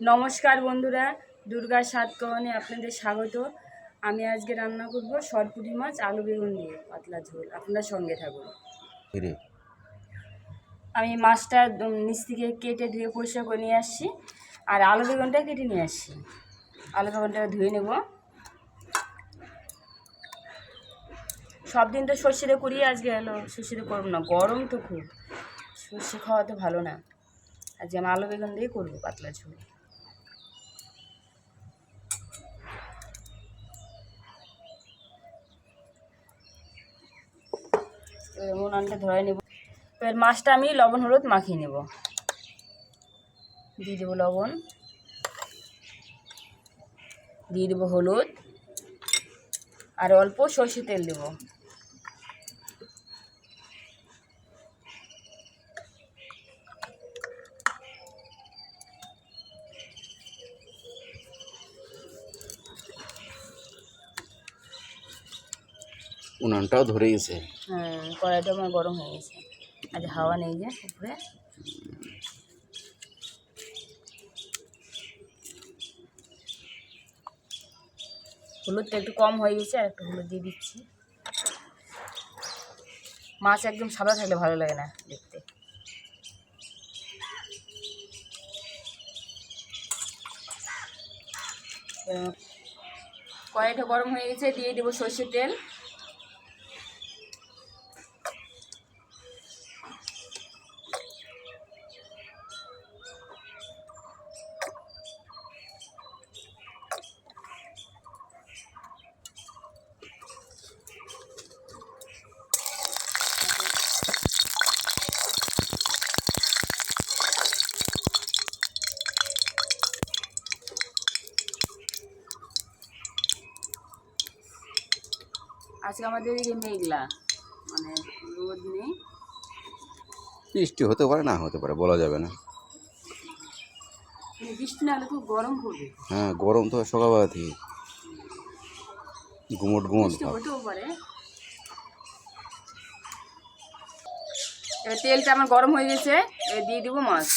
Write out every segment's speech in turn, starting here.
নমস্কার বন্ধুরা দুর্গার স্বাদ কহনে আপনাদের স্বাগত। আমি আজকে রান্না করব সরপুরি মাছ আলু বেগুন দিয়ে পাতলা ঝোল। আপনার সঙ্গে থাকুন। আমি মাছটা নিচ থেকে কেটে ধুয়ে পরিষ্কার করে নিয়ে আসছি। আর আলু বেগুনটা কেটে নিয়ে আসছি। আলু বেগুনটা ধুয়ে নেব। সব দিন তো সর্ষেতে করি আজকে এলো সর্ষেতে করব না। গরম তো খুব। সর্ষে খাওয়া তো ভালো না। আজকে আমি আলু বেগুন দিয়ে করব পাতলা ঝোল। এবার উনানটা ধরে নেব। এবার মাছটা আমি লবণ, হলুদ মাখিয়ে নেব। দিয়ে দেবো লবণ। দিয়ে দেবো হলুদ। আর অল্প সর্ষে তেল দেবো। উনানটাও ধরে গেছে। কড়াইটা আমার গরম হয়ে গেছে। আজ হাওয়া নেই যে উপরে হলুদটা একটু কম হয়ে গেছে, আর একটু হলুদ দিয়ে দিচ্ছি। মাছ একদম সাদা থাকলে ভালো লাগে না দেখতে। কড়াইটা গরম হয়ে গেছে, দিয়ে দেবো সর্ষের তেল। আজকে আমাদের এদিকে মেঘলা মানে রোদ নেই। বৃষ্টি হতে পারে না হতে পারে বলা যাবে না। বৃষ্টি না হলে খুব গরম পড়বে। হ্যাঁ গরম তো সকালবেলা থেকে গুমট গুমট হতেও পারে। তেলটা আমার গরম হয়ে গেছে দিয়ে দিব মাছ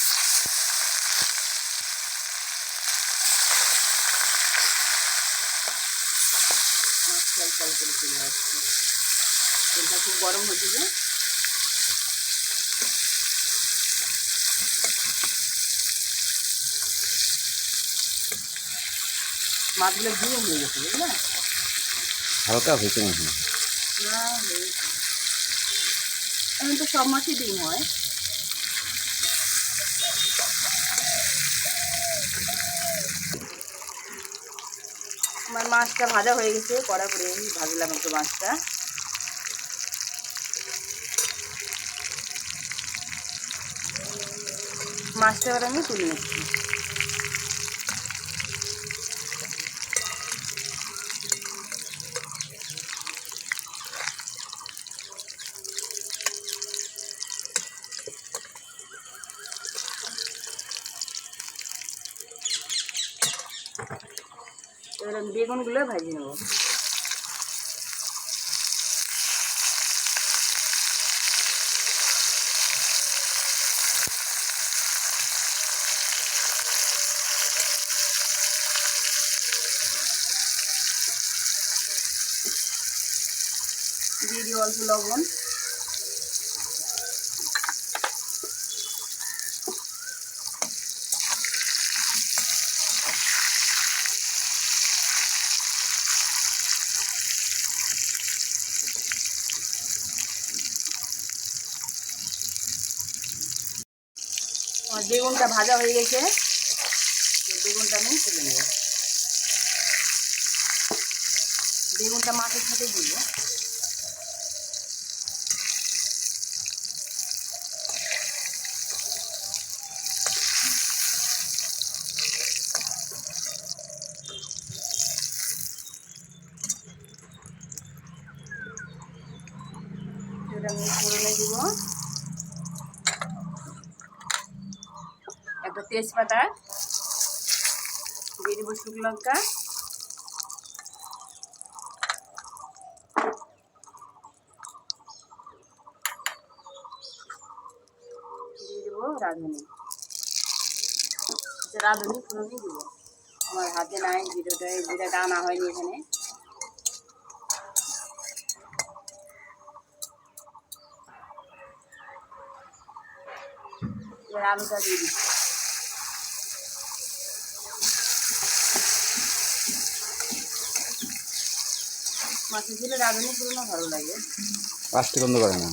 লাল লাল করে চলে আসছে। তেলটা খুব গরম হচ্ছে যে মাছগুলো ধুয়ে হয়ে গেছে বুঝলে? হালকা হয়েছে মনে হয়। এখন তো সব মাছই ডিম হয়। আমার মাছটা ভাজা হয়ে গেছে কড়া করে ভাজলাম একটু মাছটা। মাছটা এবার আমি তুলে নিচ্ছি। এবার আমি বেগুনগুলো ভাজিয়ে নেব। দিয়ে দিই অল্প লবণ। আমার বেগুনটা ভাজা হয়ে গেছে। বেগুনটা আমি তুলে নেব। বেগুনটা মাছের সাথে দিব। এটা আমি ফোড়নে দিব। তেজপাতা, দিয়ে দেবো শুকনো লঙ্কা। রাঁধুনি। আচ্ছা রাঁধুনি ফুলনি দিব। আমার হাতে নাই জিরোটা জিরাটা আনা হয়নি এখানে। আলুটা দিয়ে দিচ্ছি। মাছের ঝোলে রাঁধুনি পুরোনো ভালো লাগে। করে না?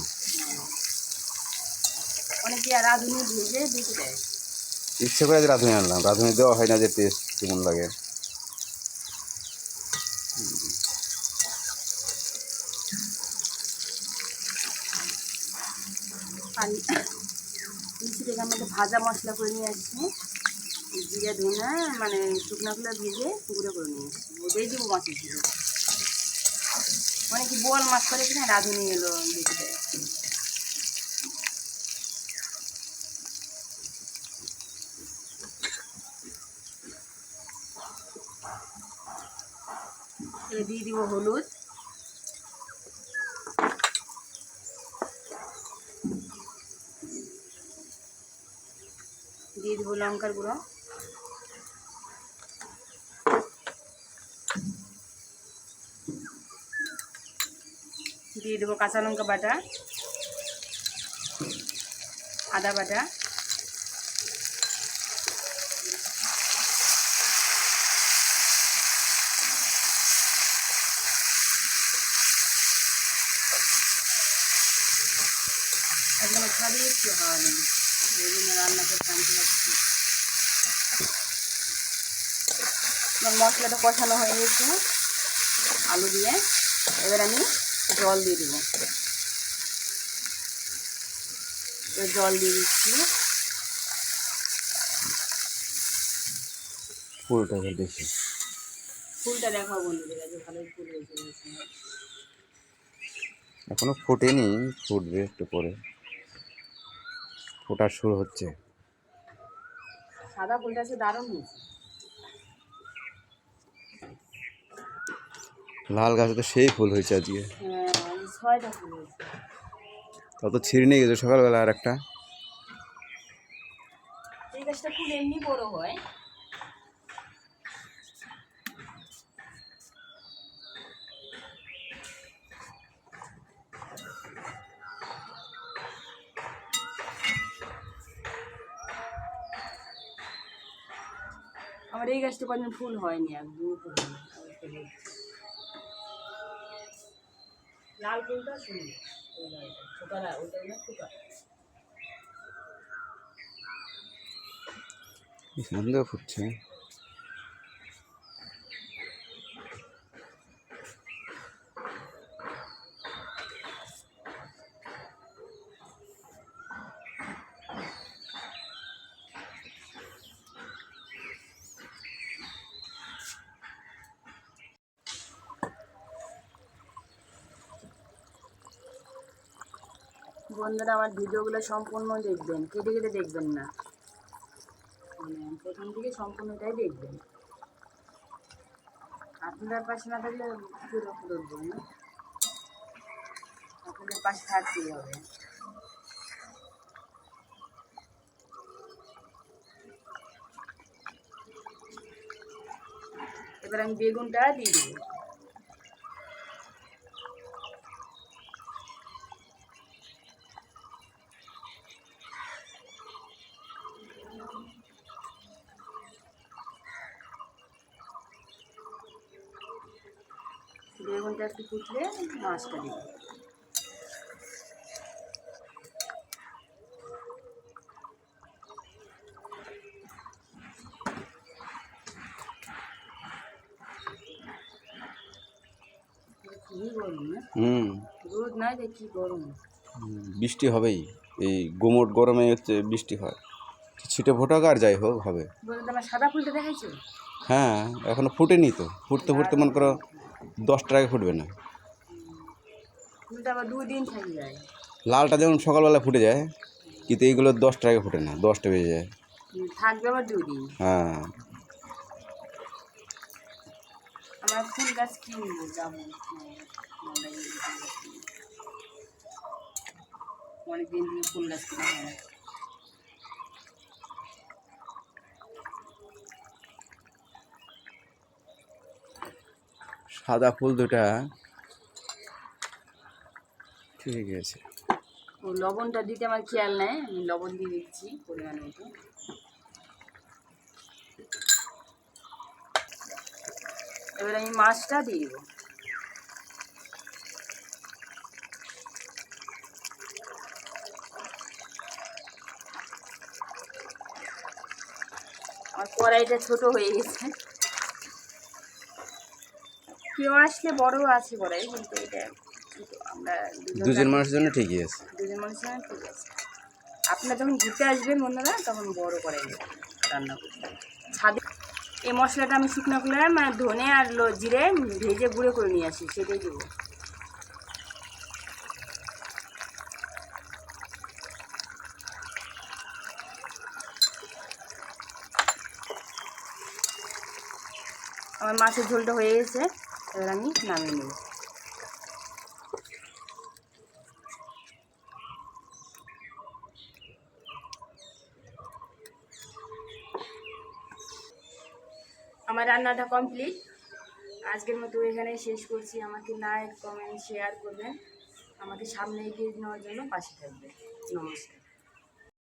অনেকে আর রাঁধুনি ভেজে দিতে দেয়। ইচ্ছে করে আজ রাঁধুনি আনলাম। রাঁধুনি দেওয়া হয় না যে টেস্ট কেমন লাগে। পানি। ভাজা মশলা করে নিয়ে আসছি। জিরে ধনে মানে শুকনোগুলো ভেজে গুঁড়ো করে নিয়ে আসছি। ওটাই দেবো মাছের মানে কি বোয়াল মাছ করে কিনা রাঁধুনি এলো দিয়ে দিব হলুদ। দিয়ে দেবো লঙ্কার গুঁড়ো। দিয়ে দেবো কাঁচা লঙ্কা বাটা, আদা বাটা। মশলাটা কষানো হয়ে গেছে আলু দিয়ে। এবার আমি জল দিয়ে দেবো। জল দিয়ে দিচ্ছি। ফুলটা দেখি। ফুলটা দেখো বন্ধুদের কাছে ভালোই ফুল। এখনও ফোটেনি ফুটবে একটু পরে। ফোটার শুরু হচ্ছে। সাদা ফুলটা আছে দারুণ হয়েছে। লাল গাছে তো সেই ফুল হয়েছে আজকে। তত ছিঁড়ে নিয়ে গেছে সকালবেলা আর একটা। আমার এই গাছটা কোনদিন ফুল হয়নি একদম ফুল লাল ফুলটা শুনি। ওই লালটা ছোটা ওইটা সন্দেহ ফুটছে। বন্ধুরা, আমার ভিডিওগুলো সম্পূর্ণ দেখবেন। কেটে কেটে দেখবেন না। মানে প্রথম থেকে সম্পূর্ণটাই দেখবেন। আপনাদের পাশে না থাকলে বিরক্ত দেখবেন না। আপনাদের পাশে থাকতেই হবে। এবার আমি বেগুনটা দিয়ে দেবো। বেগুনটা একটু ফুটলে মাছটা দিব। কি হুম। রোদ নাই যে গরম। বৃষ্টি হবেই। এই গুমোট গরমে হচ্ছে বৃষ্টি হয়। ছিটে ফোটাক আর যাই হোক হবে। সাদা ফুলটা দেখাইছো? হ্যাঁ এখনও ফুটেনি তো। ফুটতে ফুটতে মনে করো দশটার আগে ফুটবে না। লালটা যেমন সকালবেলা ফুটে যায় কিন্তু এইগুলো দশটার আগে ফুটে না দশটা বেজে যায়। থাকবে আবার দুই হ্যাঁ। আমার ফুল গাছ কিনবো যাব। অনেকদিন ফুল গাছ কিনা। হয় সাদা ফুল দুটা। ঠিক আছে। লবণটা দিতে আমার খেয়াল নেই, আমি লবণ দিয়ে দিচ্ছি পরিমাণ মতো। এবার আমি মাছটা দিয়ে দেবো। আমার কড়াইটা ছোট হয়ে গেছে। কেউ আসলে বড় আছে কড়াই কিন্তু এটা আমরা দুজন দুজন মানুষের জন্য ঠিকই আছে। দুজন মানুষের জন্য ঠিক আছে। আপনারা যখন ঘুরতে আসবেন বন্ধুরা তখন বড় করে রান্না করবেন ছাদে এই মশলাটা আমি শুকনো করে মানে ধনে আর জিরে ভেজে গুঁড়ো করে নিয়ে আসি সেটাই দেবো। আমার মাছের ঝোলটা হয়ে গেছে। এবার আমি নামিয়ে নেব আমার রান্নাটা কমপ্লিট। আজকের মতো এখানে শেষ করছি। আমাকে লাইক কমেন্ট শেয়ার করবেন। আমাকে সামনে এগিয়ে নেওয়ার জন্য পাশে থাকবে নমস্কার।